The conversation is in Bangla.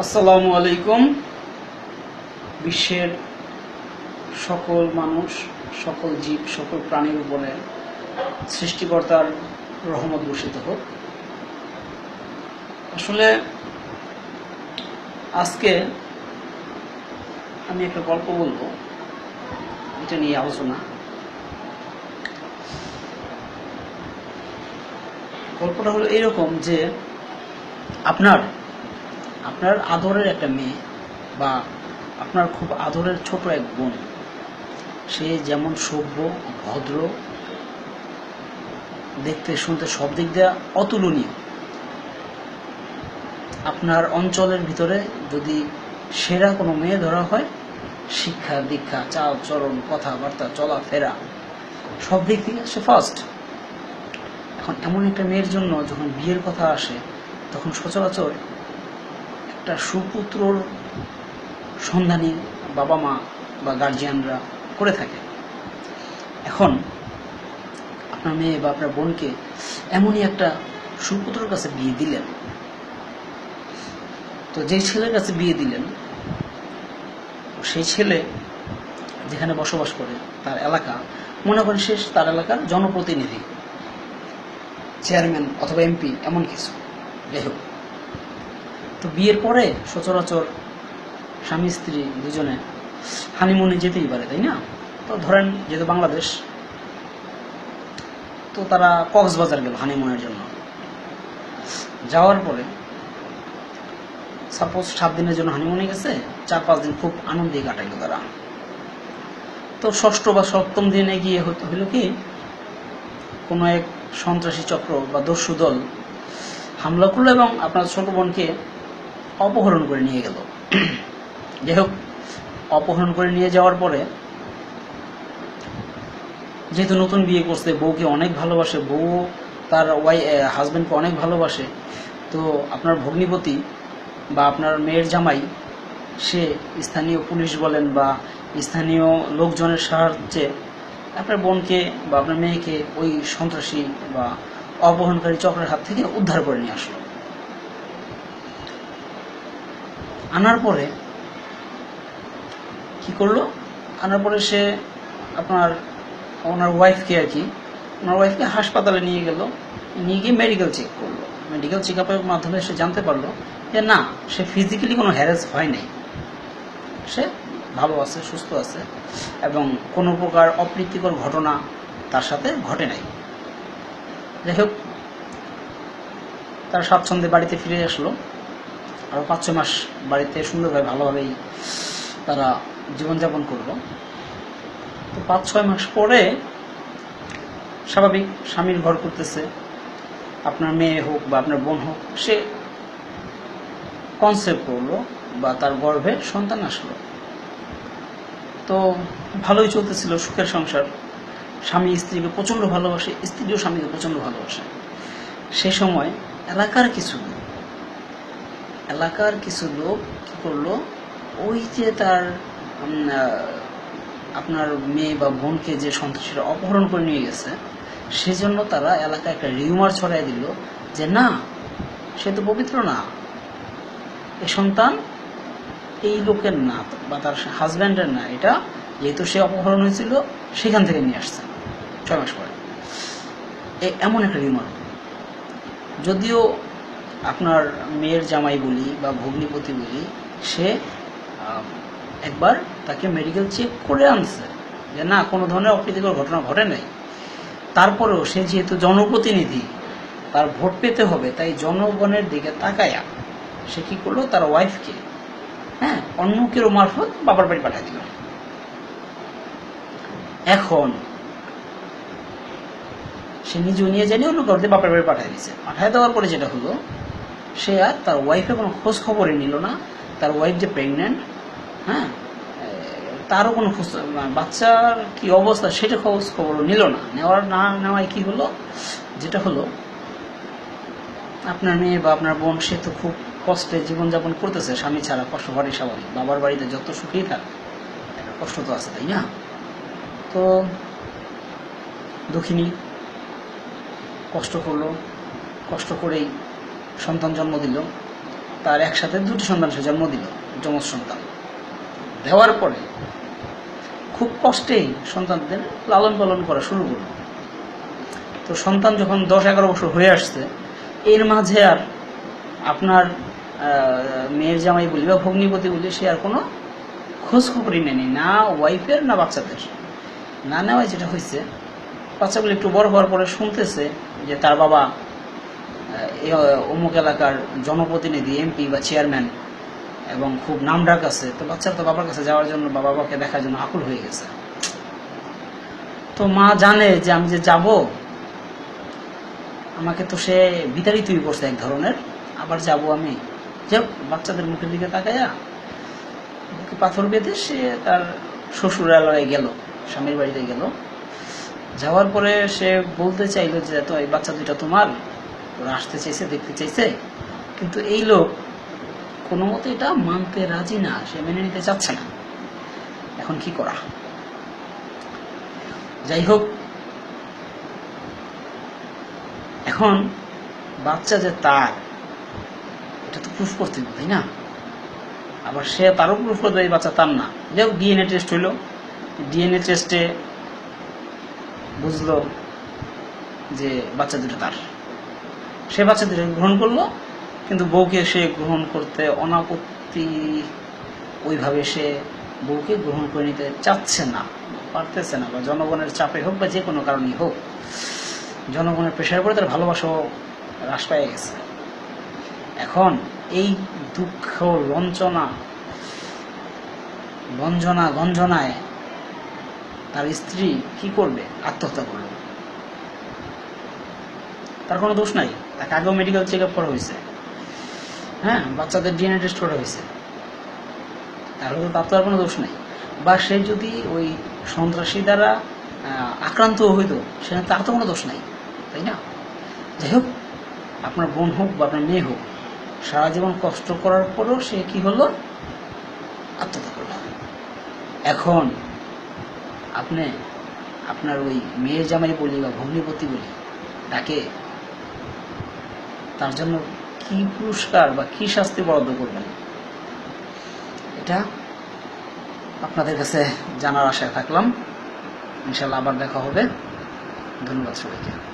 আসসালামু আলাইকুম। বিশ্বের সকল মানুষ, সকল জীব, সকল প্রাণীর উপরে সৃষ্টিকর্তার রহমত বর্ষিত হোক। আসলে আজকে আমি একটা গল্প বলব। এটা নিয়ে আলোচনা। গল্পটা হলো এরকম যে আপনার আপনার আদরের একটা মেয়ে বা আপনার খুব আদরের ছোট এক বোন, সে যেমন সভ্য, ভদ্র, দেখতে শুনতে সব দিক দিয়ে অতুলনীয়। আপনার অঞ্চলের ভিতরে যদি সেরা কোনো মেয়ে ধরা হয়, শিক্ষা, দীক্ষা, চাল চরণ কথাবার্তা, চলাফেরা, সব দিক থেকে সে ফার্স্ট এখন এমন একটা মেয়ের জন্য যখন বিয়ের কথা আসে, তখন সচরাচর একটা সুপুত্রর সন্ধানী বাবা মা বা গার্জিয়ানরা করে থাকে। এখন আপনার মেয়ে বা আপনার বোনকে এমনই একটা সুপুত্রর কাছে বিয়ে দিলেন। তো যেই ছেলের কাছে বিয়ে দিলেন, সেই ছেলে যেখানে বসবাস করে, তার এলাকা, মনে করেন সে তার এলাকার জনপ্রতিনিধি চেয়ারম্যান অথবা এমপি এমন কিছু। যাই হোক। তো বিয়ের পরে সচরাচর স্বামী, স্ত্রী দুজনে হানিমুনে যেতেই পারে, তাই না? তো ধরেন যেহেতু বাংলাদেশ, তো তারা কক্সবাজার গেল হানিমুনের জন্য। যাওয়ার পরে সাপোজ সাত দিনের জন্য হানিমুনে গেছে, চার, পাঁচ দিন খুব আনন্দে কাটাইলো তারা। তো ষষ্ঠ বা সপ্তম দিনে গিয়ে হইল কি, কোনো এক সন্ত্রাসী চক্র বা দস্যু দল হামলা করল এবং আপনার ছোট বোনকে অপহরণ করে নিয়ে গেল। যাই হোক অপহরণ করে নিয়ে যাওয়ার পরে যেহেতু নতুন বিয়ে করছে, বউকে অনেক ভালোবাসে, বউ তার ওয়াই হাজব্যান্ডকে অনেক ভালোবাসে, তো আপনার ভগ্নিপতি বা আপনার মেয়ের জামাই, সে স্থানীয় পুলিশ বলেন বা স্থানীয় লোকজনের সাহায্যে আপনার বোনকে বা আপনার মেয়েকে ওই সন্ত্রাসী বা অপহরণকারী চক্রের হাত থেকে উদ্ধার করে নিয়ে আসলো। আনার পরে কি করল? আনার পরে সে আপনার ওনার ওয়াইফকে আর কি, ওনার ওয়াইফকে হাসপাতালে নিয়ে গেল। নিয়ে গিয়ে মেডিকেল চেক করল। মেডিকেল চেক আপের মাধ্যমে সে জানতে পারল যে না, সে ফিজিক্যালি কোনো হ্যারেস হয় নাই। সে ভালো আছে, সুস্থ আছে এবং কোনো প্রকার অপ্রীতিকর ঘটনা তার সাথে ঘটে নাই। যাই হোক, তার স্বাচ্ছন্দ্যে বাড়িতে ফিরে আসলো। আরও পাঁচ ছয় মাস বাড়িতে সুন্দরভাবে, ভালোভাবেই তারা জীবনযাপন করল। তো পাঁচ ছয় মাস পরে স্বাভাবিক স্বামীর ঘর করতেছে। আপনার মেয়ে হোক বা আপনার বোন হোক, সে কনসেপ্ট করল বা তার গর্ভে সন্তান আসলো। তো ভালোই চলতেছিল সুখের সংসার। স্বামী স্ত্রীকে প্রচণ্ড ভালোবাসে, স্ত্রীও স্বামীকে প্রচণ্ড ভালোবাসে। সে সময় এলাকার কিছু এলাকার কিছু লোক কি করল? ওই যে তার আপনার মেয়ে বা বোনকে যে সন্ত্রাসীরা অপহরণ করে নিয়ে গেছে, সেজন্য তারা এলাকায় একটা রিউমার ছড়াই দিল যে, না, সে তো পবিত্র না। এ সন্তান এই লোকের না, বা তার হাজব্যান্ডের না। এটা যেহেতু সে অপহরণ হয়েছিল, সেখান থেকে নিয়ে আসছে। ছয় মাস পরে। এমন একটা রিউমার। যদিও আপনার মেয়ের জামাই বলি বা ভগ্নিপতি বলি, সে একবার তাকে মেডিকেল চেক করে আনছে যে না, কোনো ধরনের অপ্রীতিকর ঘটনা ঘটে নাই। তারপরেও সে যেহেতু জনপ্রতিনিধি, তার ভোট পেতে হবে, তাই জনগণের দিকে তাকায়া সে কি করল? তার ওয়াইফকে হ্যাঁ অন্য কেউ মারফত বাবার বাড়ি পাঠিয়ে দিল। এখন সে নিজেও নিয়ে জানি অন্য কাউকে বাপের বাড়ি পাঠিয়ে দিয়েছে। পাঠিয়ে দেওয়ার পরে যেটা হলো সে আর তার ওয়াইফের কোনো খোঁজ খবরই নিল না। তার ওয়াইফ যে প্রেগনেন্ট হ্যাঁ তারও কোনো খোঁজ মানে বাচ্চার কি অবস্থা সেটা খোঁজ খবরও নিল না। নেওয়ার না নেওয়ায় কি হলো? যেটা হলো, আপনার মেয়ে বা আপনার বোন, সে তো খুব কষ্টে জীবনযাপন করতেছে, স্বামী ছাড়া কষ্ট হওয়ারই স্বাভাবিক। বাবার বাড়িতে যত সুখেই থাক কষ্ট তো আছে, তাই না? তো দুঃখিনী কষ্ট করল, কষ্ট করেই সন্তান জন্ম দিল, তার একসাথে দুটি সন্তান সে জন্ম দিল, যমজ সন্তান। দেওয়ার পরে খুব কষ্টেই সন্তানদের লালন পালন করা শুরু করল। তো সন্তান যখন দশ এগারো বছর হয়ে আসছে, এর মাঝে আর আপনার মেয়ের জামাই বলি বা ভগ্নিপতি বলি সে আর কোনো খোঁজ খবরই নেয়নি, না ওয়াইফের, না বাচ্চাদের। না নেওয়ায় যেটা হয়েছে, বাচ্চাগুলো একটু বড় হওয়ার পরে শুনতেছে যে তার বাবা অমুক এলাকার জনপ্রতিনিধি এমপি বা চেয়ারম্যান এবং খুব নাম ডাক আছে, তো বাচ্চার তো বাবার কাছে যাওয়ার জন্য বাবা বাবাকে দেখার জন্য আকুল হয়ে গেছে। তো মা জানে যে আমি যে যাব, আমাকে তো সে বিতাড়িতই করছে এক ধরনের, আবার যাব আমি। যাক বাচ্চাদের মুখের দিকে তাকাইয়া বুকে পাথর বেঁধে সে তার শ্বশুরালয়ে গেল, স্বামীর বাড়িতে গেল। যাওয়ার পরে সে বলতে চাইলো যে, তো এই বাচ্চা দুইটা তোমার? ওরা আসতে চাইছে, দেখতে চাইছে। কিন্তু এই লোক কোনো মতে এটা মানতে রাজি না, সে মেনে নিতে চাচ্ছে না। এখন কি করা? যাই হোক, এখন বাচ্চা যে তার, এটা তো প্রুফ করতে হবে, তাই না? আবার সে তারও প্রুফ করবে এই বাচ্চা তার না। যাই হোক ডিএনএ টেস্ট হইল। ডিএনএ টেস্টে বুঝলো যে বাচ্চা দুটো তার। সে বাচ্চা দুটো গ্রহণ করল, কিন্তু বউকে সে গ্রহণ করতে অনাপত্তি ওইভাবে সে বউকে গ্রহণ করে নিতে চাচ্ছে না, পারতেছে না, বা জনগণের চাপে হোক বা যে কোনো কারণেই হোক, জনগণের প্রেশার পরে তার ভালোবাসাও হ্রাস পেয়ে গেছে। এখন এই দুঃখ, লঞ্চনা, লঞ্জনা, গঞ্জনায় তার স্ত্রী কি করবে? আত্মহত্যা করবে তার কোনো দোষ নাই। তাকে আগেও মেডিকেল চেক আপ করা হয়েছে। হ্যাঁ বাচ্চাদের ডিএনএ টেস্ট করা হয়েছে। তাহলে তো তার তো আর কোনো দোষ নেই। বা সে যদি ওই সন্ত্রাসী দ্বারা আক্রান্ত হইতো, সেখানে তার তো কোনো দোষ নাই, তাই না? যাই হোক, আপনার বোন হোক বা আপনার মেয়ে হোক, সারা জীবন কষ্ট করার পরেও সে কি হলো? আত্মহত্যা করল। এখন আপনি আপনার ওই মেয়ের জামাই বলি বা ভগ্নিপতি বলি, তাকে তার জন্য কি পুরস্কার বা কি শাস্তি বরাদ্দ করবেন? এটা আপনাদের কাছে জানার আশায় থাকলাম। ইনশাল্লাহ আবার দেখা হবে। ধন্যবাদ সবাইকে।